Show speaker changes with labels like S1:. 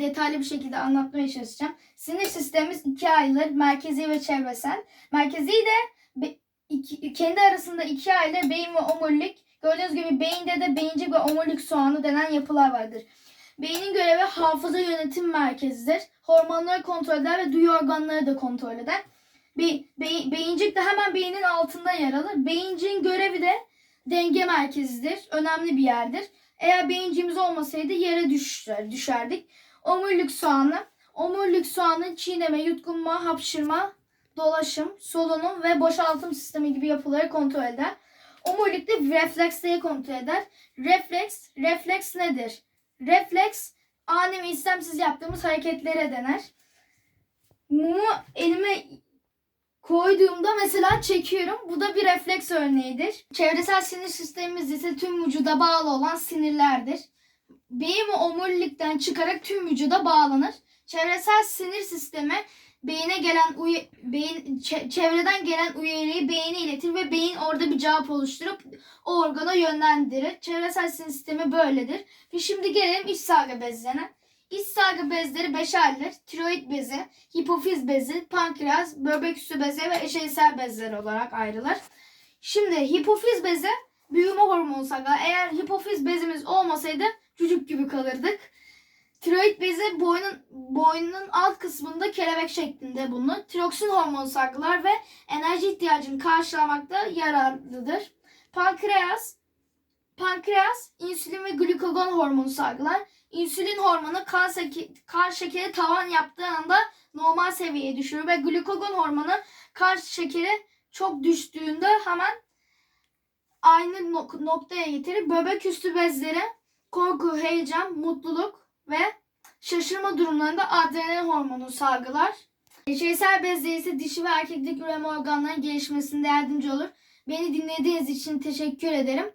S1: detaylı bir şekilde anlatmaya çalışacağım. Sinir sistemimiz ikiye ayrılır. Merkezi ve çevresel. Merkezi de iki- kendi arasında ikiye ayrılır. Beyin ve omurilik. Gördüğünüz gibi beyinde de beyincik ve omurilik soğanı denen yapılar vardır. Beynin görevi hafıza yönetim merkezidir. Hormonları kontrol eder ve duyu organları da kontrol eder. Be- be- beyincik de hemen beynin altında yer alır. Beyinciğin görevi de denge merkezidir. Önemli bir yerdir. Eğer beyincimiz olmasaydı yere düşer, düşerdik. Omurilik soğanı. Omurilik soğanı çiğneme, yutkunma, hapşırma, dolaşım, solunum ve boşaltım sistemi gibi yapıları kontrol eder. Omurilik de refleksleri kontrol eder. Refleks, refleks nedir? Refleks ani ve istemsiz yaptığımız hareketlere denir. Mumu elime koyduğumda mesela çekiyorum. Bu da bir refleks örneğidir. Çevresel sinir sistemimiz ise tüm vücuda bağlı olan sinirlerdir. Beyin ve omurilikten çıkarak tüm vücuda bağlanır. Çevresel sinir sistemi beyine gelen uy- beyin çe- çevreden gelen uyarıyı beyine iletir ve beyin orada bir cevap oluşturup o organa yönlendirir. Çevresel sinir sistemi böyledir. Ve şimdi gelelim iç salgı bezlerine. İç salgı bezleri beşerdir. Tiroid bezi, hipofiz bezi, pankreas, böbrek üstü bezi ve eşeysel bezler olarak ayrılır. Şimdi hipofiz bezi büyüme hormonu salgılar. Eğer hipofiz bezimiz olmasaydı çocuk gibi kalırdık. Tiroid bezi boynun, boynunun alt kısmında kelebek şeklinde bulunur. Tiroksin hormonu salgılar ve enerji ihtiyacını karşılamakta yararlıdır. Pankreas Pankreas insülin ve glukagon hormonu salgılar. İnsülin hormonu kan, kan şekeri tavan yaptığı anda normal seviyeye düşürür ve glukagon hormonu kan şekeri çok düştüğünde hemen aynı nok- noktaya getirir. Böbrek üstü bezleri korku, heyecan, mutluluk ve şaşırma durumlarında adrenalin hormonu salgılar. Eşeysel bezleri ise dişi ve erkeklik üreme organlarının gelişmesinde yardımcı olur. Beni dinlediğiniz için teşekkür ederim.